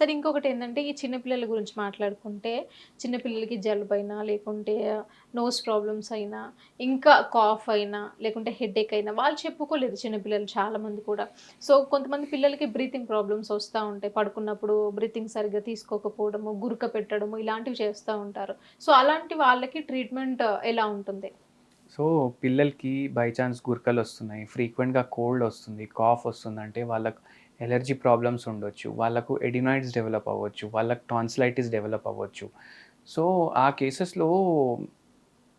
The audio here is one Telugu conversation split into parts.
సరే ఇంకొకటి ఏంటంటే ఈ చిన్నపిల్లల గురించి మాట్లాడుకుంటే చిన్నపిల్లలకి జలుబు అయినా లేకుంటే నోస్ ప్రాబ్లమ్స్ అయినా ఇంకా కాఫ్ అయినా లేకుంటే హెడేక్ అయినా వాళ్ళు చెప్పుకోలేదు చిన్నపిల్లలు చాలామంది కూడా. సో కొంతమంది పిల్లలకి బ్రీతింగ్ ప్రాబ్లమ్స్ వస్తూ ఉంటాయి. పడుకున్నప్పుడు బ్రీతింగ్ సరిగ్గా తీసుకోకపోవడము గురక పెట్టడము ఇలాంటివి చేస్తూ ఉంటారు. సో అలాంటి వాళ్ళకి ట్రీట్మెంట్ ఎలా ఉంటుంది? సో పిల్లలకి బై ఛాన్స్ గురకలు వస్తున్నాయి. ఫ్రీక్వెంట్గా కోల్డ్ వస్తుంది కాఫ్ వస్తుంది. అంటే వాళ్ళకు ఎలర్జీ ప్రాబ్లమ్స్ ఉండొచ్చు వాళ్ళకు ఎడినాయిడ్స్ డెవలప్ అవ్వచ్చు వాళ్ళకు టాన్సిలైటిస్ డెవలప్ అవ్వచ్చు. సో ఆ కేసెస్లో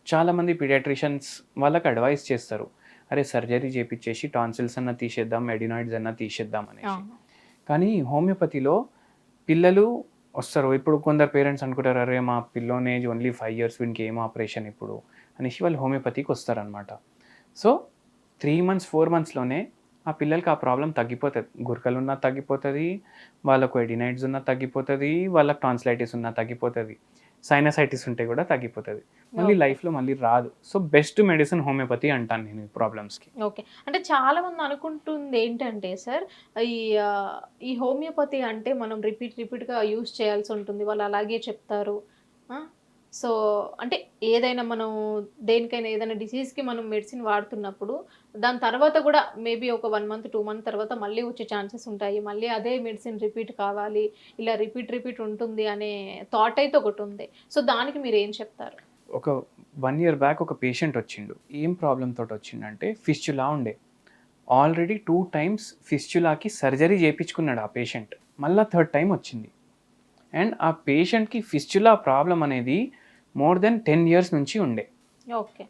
చాలామంది పీడియాట్రిషియన్స్ వాళ్ళకి అడ్వైస్ చేస్తారు. అరే సర్జరీ చేపించేసి టాన్సిల్స్ అన్న తీసేద్దాం ఎడినాయిడ్స్ అన్న తీసేద్దాం అనేసి. కానీ హోమియోపతిలో పిల్లలు వస్తారు. ఇప్పుడు కొందరు పేరెంట్స్ అనుకుంటారు అరే మా పిల్లోని ఏజ్ ఓన్లీ ఫైవ్ ఇయర్స్ వీనికి ఏం ఆపరేషన్ ఇప్పుడు? అనేసి వాళ్ళు హోమియోపతికి వస్తారనమాట సో త్రీ మంత్స్ ఫోర్ మంత్స్లోనే ఆ పిల్లలకి ఆ ప్రాబ్లం తగ్గిపోతుంది. గురకలు ఉన్నా తగ్గిపోతుంది వాళ్ళకు ఎడినైడ్స్ ఉన్నా తగ్గిపోతుంది వాళ్ళకి టాన్సిలైటిస్ ఉన్నా తగ్గిపోతుంది సైనసైటిస్ ఉంటే కూడా తగ్గిపోతుంది. మళ్ళీ. లైఫ్లో మళ్ళీ రాదు. సో బెస్ట్ మెడిసిన్ హోమియోపతి అంటాను నేను ఈ ప్రాబ్లమ్స్కి. ఓకే. అంటే చాలా మంది అనుకుంటుంది ఏంటంటే సార్ ఈ ఈ హోమియోపతి అంటే మనం రిపీట్ రిపీట్గా యూస్ చేయాల్సి ఉంటుంది. వాళ్ళు అలాగే చెప్తారు? సో అంటే ఏదైనా మనం దేనికైనా ఏదైనా డిసీజ్కి మనం మెడిసిన్ వాడుతున్నప్పుడు దాని తర్వాత కూడా మేబీ ఒక వన్ మంత్ టూ మంత్ తర్వాత మళ్ళీ వచ్చే ఛాన్సెస్ ఉంటాయి. మళ్ళీ అదే మెడిసిన్ రిపీట్ కావాలి ఇలా రిపీట్ రిపీట్ ఉంటుంది అనే థాట్ అయితే ఒకటి ఉంది. సో దానికి మీరు ఏం చెప్తారు? ఒక వన్ ఇయర్ బ్యాక్ ఒక పేషెంట్ వచ్చిండు. ఏం ప్రాబ్లం తోటి వచ్చిండంటే ఫిస్చులా ఉండే. ఆల్రెడీ టూ టైమ్స్ ఫిస్చులాకి సర్జరీ చేయించుకున్నాడు ఆ పేషెంట్ మళ్ళీ థర్డ్ టైం వచ్చింది. అండ్ ఆ పేషెంట్కి ఫిస్చులా ప్రాబ్లం అనేది మోర్ దెన్ టెన్ ఇయర్స్ నుంచి ఉండే. ఓకే.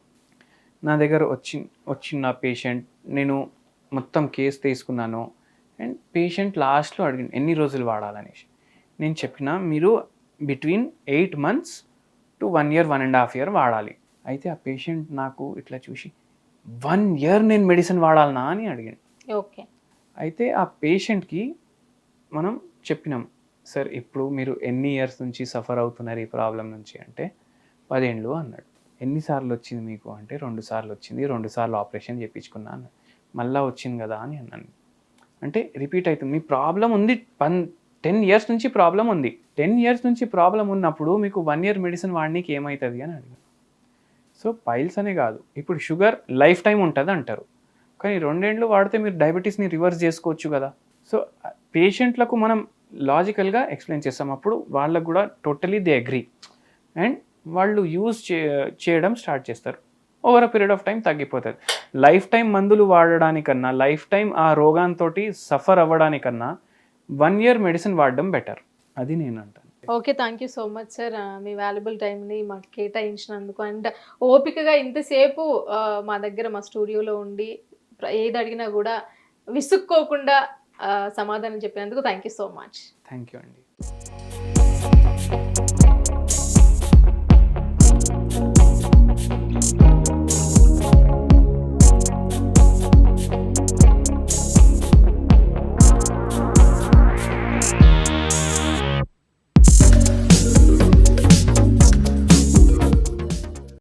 నా దగ్గర వచ్చి వచ్చిన పేషెంట్ నేను మొత్తం కేసు తీసుకున్నాను. అండ్ పేషెంట్ లాస్ట్లో అడిగింది ఎన్ని రోజులు వాడాలనేసి? నేను చెప్పిన మీరు between eight months to one year one and half year వాడాలి. అయితే ఆ పేషెంట్ నాకు ఇట్లా చూసి వన్ ఇయర్ నేను మెడిసిన్ వాడాలనా? అని అడిగాను ఓకే. అయితే ఆ పేషెంట్కి మనం చెప్పినాం సార్ ఇప్పుడు మీరు ఎన్ని ఇయర్స్ నుంచి సఫర్ అవుతున్నారు ఈ ప్రాబ్లం నుంచి? అంటే పదేండ్లు అన్నాడు. ఎన్నిసార్లు వచ్చింది మీకు? అంటే రెండు సార్లు వచ్చింది రెండు సార్లు ఆపరేషన్ చేయించుకున్నా అన్నాడు. మళ్ళా వచ్చింది కదా అని అన్నాను. అంటే రిపీట్ అవుతుంది మీ ప్రాబ్లం ఉంది పన్ టెన్ ఇయర్స్ నుంచి ప్రాబ్లం ఉంది. టెన్ ఇయర్స్ నుంచి ప్రాబ్లం ఉన్నప్పుడు మీకు వన్ ఇయర్ మెడిసిన్ వాడనీకి ఏమవుతుంది అని అడిగాను. సో పైల్స్ అనే కాదు. ఇప్పుడు షుగర్ లైఫ్ టైం ఉంటుంది అంటారు కానీ రెండేండ్లు వాడితే మీరు డయాబెటీస్ని రివర్స్ చేసుకోవచ్చు కదా. సో పేషెంట్లకు మనం లాజికల్గా ఎక్స్ప్లెయిన్ చేస్తాం. అప్పుడు వాళ్ళకు కూడా టోటలీ దే అగ్రీ. అండ్ వాళ్ళు యూజ్ చే చేయడం స్టార్ట్ చేస్తారు. Over a period of time తగ్గిపోతుంది. లైఫ్ టైం మందులు వాడడానికన్నా లైఫ్ టైం ఆ రోగాంతో సఫర్ అవ్వడానికన్నా వన్ ఇయర్ మెడిసిన్ వాడడం బెటర్ అది నేను అంటాను. Okay thank you so much sir me valuable టైంని మాకు కేటాయించినందుకు అండ్ ఓపికగా ఇంతసేపు మా దగ్గర మా స్టూడియోలో ఉండి ఏది అడిగినా కూడా విసుక్కోకుండా సమాధానం చెప్పినందుకు thank you so much thank you అండి.